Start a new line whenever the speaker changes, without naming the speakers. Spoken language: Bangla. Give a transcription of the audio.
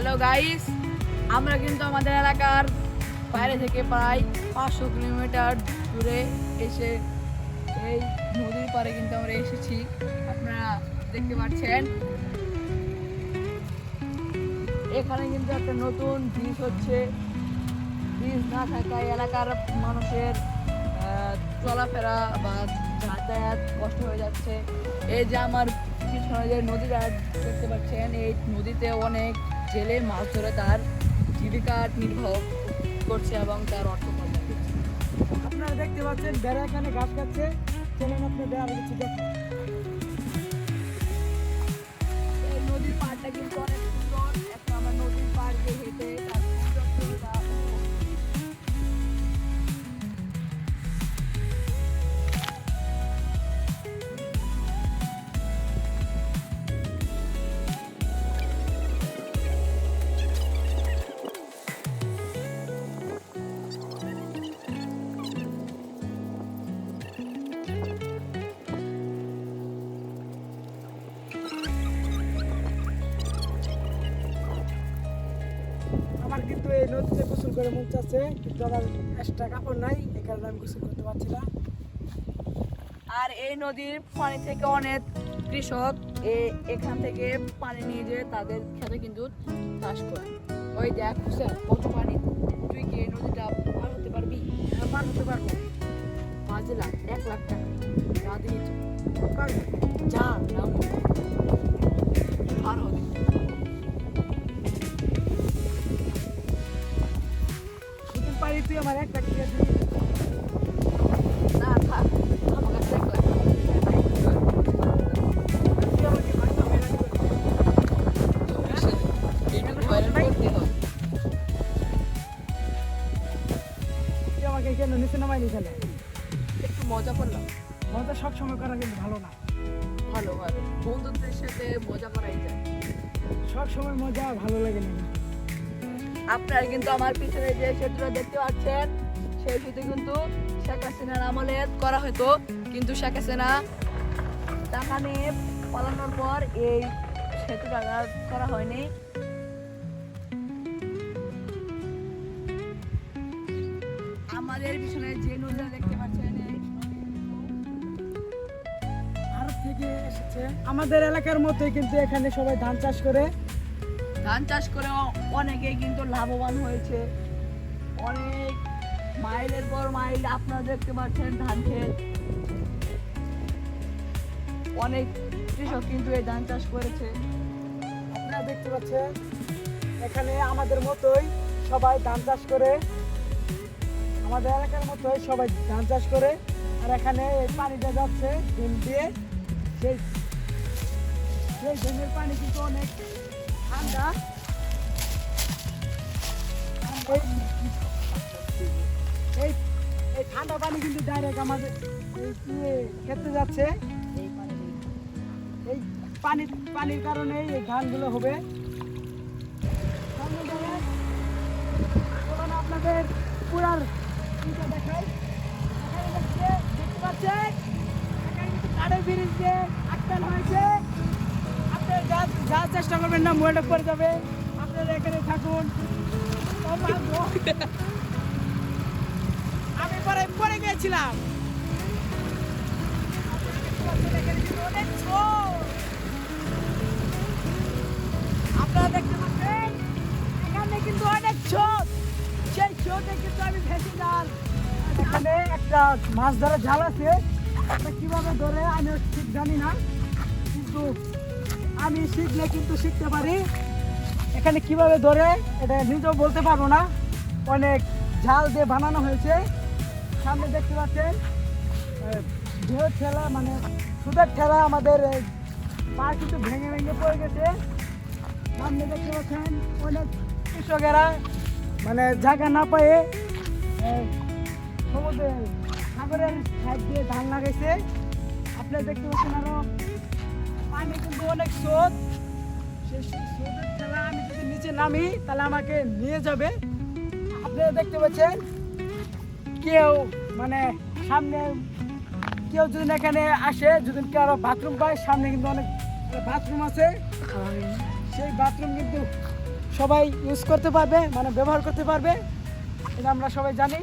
হ্যালো গাইস আমরা কিন্তু আমাদের এলাকার বাইরে থেকে প্রায় পাঁচশো কিলোমিটার দূরে এসে এই নদীর পাড়ে কিন্তু আমরা এসেছি। আপনারা দেখতে পাচ্ছেন। এখানে কিন্তু একটা নতুন ব্রিজ হচ্ছে। ব্রিজ না থাকায় এলাকার মানুষের চলাফেরা বা যাতায়াত কষ্ট হয়ে যাচ্ছে। এই যে আমার পিছনে যে নদীটা দেখতে পাচ্ছেন, এই নদীতে অনেক জেলে মাছ ধরে তার জীবিকা নির্ভর করছে এবং তার অর্থ উপার্জন করছে।
আপনারা দেখতে পাচ্ছেন বেড়া এখানে ঘাস খাচ্ছে। চলেন আপনি বেড়া কিছু দেখেন নদীতে গোসল করে মন চাচ্ছে কিন্তু আমার এক্সট্রা কাপড় নাই এই কারণে আমি গোসল করতে পারছি না।
আর এই নদীর পানি থেকে অনেক কৃষক এখান থেকে পানি নিয়ে যেয়ে তাদের খেতে কিন্তু চাষ করে। ওই দেখ হুসেন কত পানি। তুই কি এই নদীটা পার হতে পারবি?
হ্যাঁ, পার হতে পারব।
পাঁচ লাখ এক লাখ টাকা। যা দিয়েছে। যা নাম
তুই নিচে নামাই নি খেলে
একটু মজা করলাম।
মজা সব সময় করা কিন্তু ভালো না।
ভালো ভালো বন্ধুদের সাথে মজা করাই যায়।
সব সময় মজা ভালো লাগে না।
আপনারা কিন্তু আমার পিছনে যে সেতুটা দেখতে পাচ্ছেন সেই সেতু কিন্তু শেখ হাসিনার আমলে করা হতো। কিন্তু শেখ হাসিনা টাকা নিয়ে পালানোর পর এই সেতুটা করা হয়নি। আমাদের পিছনে যে দেখতে পাচ্ছেন
এসেছে। আমাদের এলাকার মতোই কিন্তু এখানে সবাই ধান চাষ করে।
ধান চাষ করে অনেকেই কিন্তু লাভবান হয়েছে। অনেক মাইলের পর মাইল আপনারা দেখতে পাচ্ছেন ধান ক্ষেত। অনেক কৃষক কিন্তু এই ধান চাষ করেছে।
আপনারা দেখতে পাচ্ছেন, এখানে আমাদের মতোই সবাই ধান চাষ করে। আমাদের এলাকার মতোই সবাই ধান চাষ করে, আর এখানে এই পানিটা যাচ্ছে ড্রেন দিয়ে। সেই সেই ড্রেনের পানি কিন্তু অনেক ঠান্ডা। এই এই ঠান্ডা পানি কিন্তু ডাইরেক্ট আমাদের এই ইয়ে যাচ্ছে।
এই পানি
পানির কারণে এই ধানগুলো হবে। আপনাদের পুরার ইটা দেখাই। এখানে দেখতে আপনার যা যা চেষ্টা করবেন না, মোবাইলটা পড়ে যাবে। আপনারা এখানে থাকুন। আমি পরে পরে গিয়েছিলাম। অনেক এখানে একটা মাছ ধরার জাল আছে। কীভাবে ধরে আমি ঠিক জানি না। কিন্তু আমি শিখলে কিন্তু শিখতে পারি। এখানে কীভাবে ধরে এটা নিজেও বলতে পারব না। অনেক ঝাল দিয়ে বানানো হয়েছে। সামনে দেখতে পাচ্ছেন আহ, ঢেউ ঠেলা মানে সুদের ঠেলা আমাদের পা কিন্তু ভেঙে ভেঙে পড়ে গেছে। সামনে দেখতে পাচ্ছেন অনেক কৃষকেরা মানে জায়গা না পেয়ে সমুদ্রে সাগরের সাইড দিয়ে ধান লাগাইছে। আপনি দেখতে পাচ্ছেন আরও, পানি কিন্তু অনেক স্রোত। আমি যদি নিচে নামি, তাহলে আমাকে নিয়ে যাবে। আপনারা দেখতে পাচ্ছেন, কেউ মানে সামনে, কেউ যদি এখানে আসে, যদি কারও বাথরুম পায়, সামনে কিন্তু অনেক বাথরুম আছে। সেই বাথরুম কিন্তু সবাই ইউজ করতে পারবে মানে ব্যবহার করতে পারবে। এটা আমরা সবাই জানি।